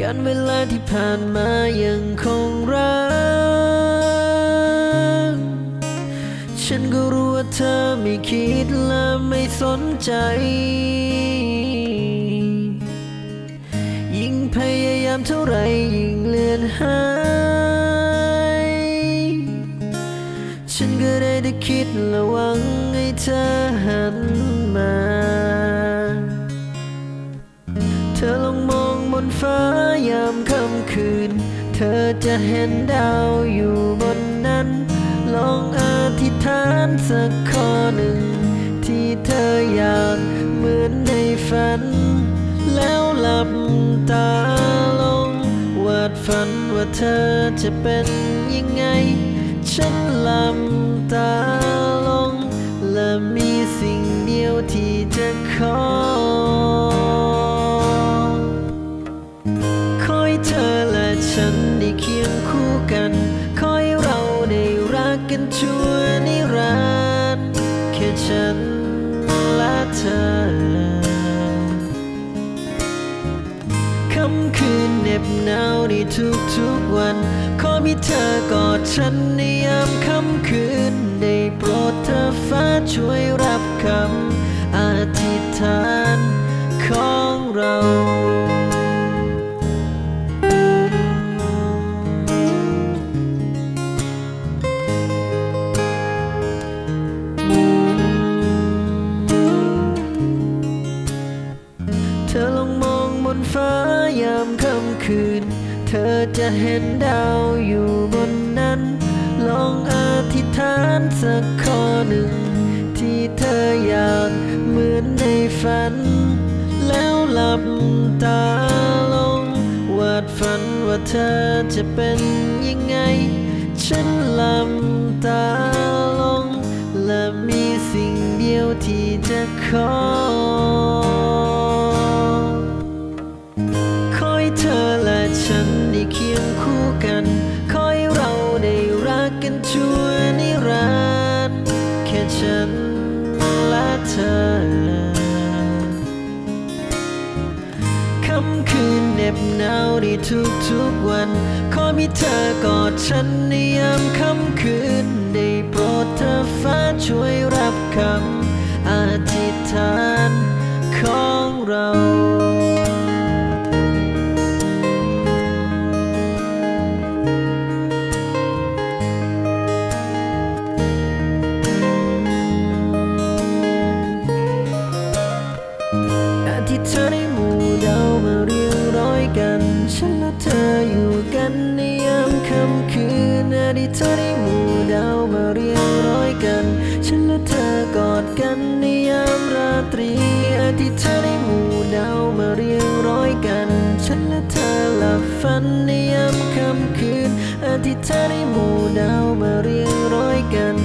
การเวลาที่ผ่านมายังคงรัก ฉันก็รู้ว่าเธอไม่คิดและไม่สนใจ ยิ่งพยายามเท่าไรยิ่งเลือนหาย ฉันก็ได้แต่คิดและหวังให้เธอหัน ฟ้ายามค่ำคืน เธอจะเห็นดาวอยู่บนนั้น ลองอธิษฐานสักข้อหนึ่ง ที่เธออยากเหมือนในฝัน แล้วหลับตาลงวาดฝันว่าเธอจะเป็นยังไง ฉันหลับตาลง และมีสิ่งเดียวที่จะขอ ชั่วนิรันดร์แค่ฉันและเธอคำคืนเหน็บหนาวในทุกๆวัน ขอมีเธอกอดฉันในยามค่ำคืน ได้โปรดเธอฟ้าช่วยรับคำอธิษฐาน คืน เธอจะเห็นดาวอยู่บนนั้น ลองอธิษฐานสักข้อหนึ่ง ที่เธออยากเหมือนในฝัน แล้วหลับตาลง วาดฝันว่าเธอจะเป็นยังไง ฉันหลับตาลง และมีสิ่งเดียวที่จะขอคอยเธอ คู่กันคอยเราได้รักกันชั่วนิรันดร์แค่ฉันและเธอคำคืนเหน็บหนาวในทุกๆวัน ขอมีเธอกอดฉันในยามค่ำคืน ได้โปรดเธอฟ้าช่วยรับคำอธิษฐาน ทิตย์เธอได้หมู่ดาวมาเรียงร้อยกัน ฉันและเธออยู่กันในยามค่ำคืนอาทิตเธอได้หมู่ดาวมาเรียงร้อยกัน ฉันและเธอกอดกันในยามราตรีอาทิตเธอได้หมู่ดาวมาเรียงร้อยกัน ฉันและเธอหลับฝันในยามค่ำคืนอาทิตเธอได้หมู่ดาวมาเรียงร้อยกัน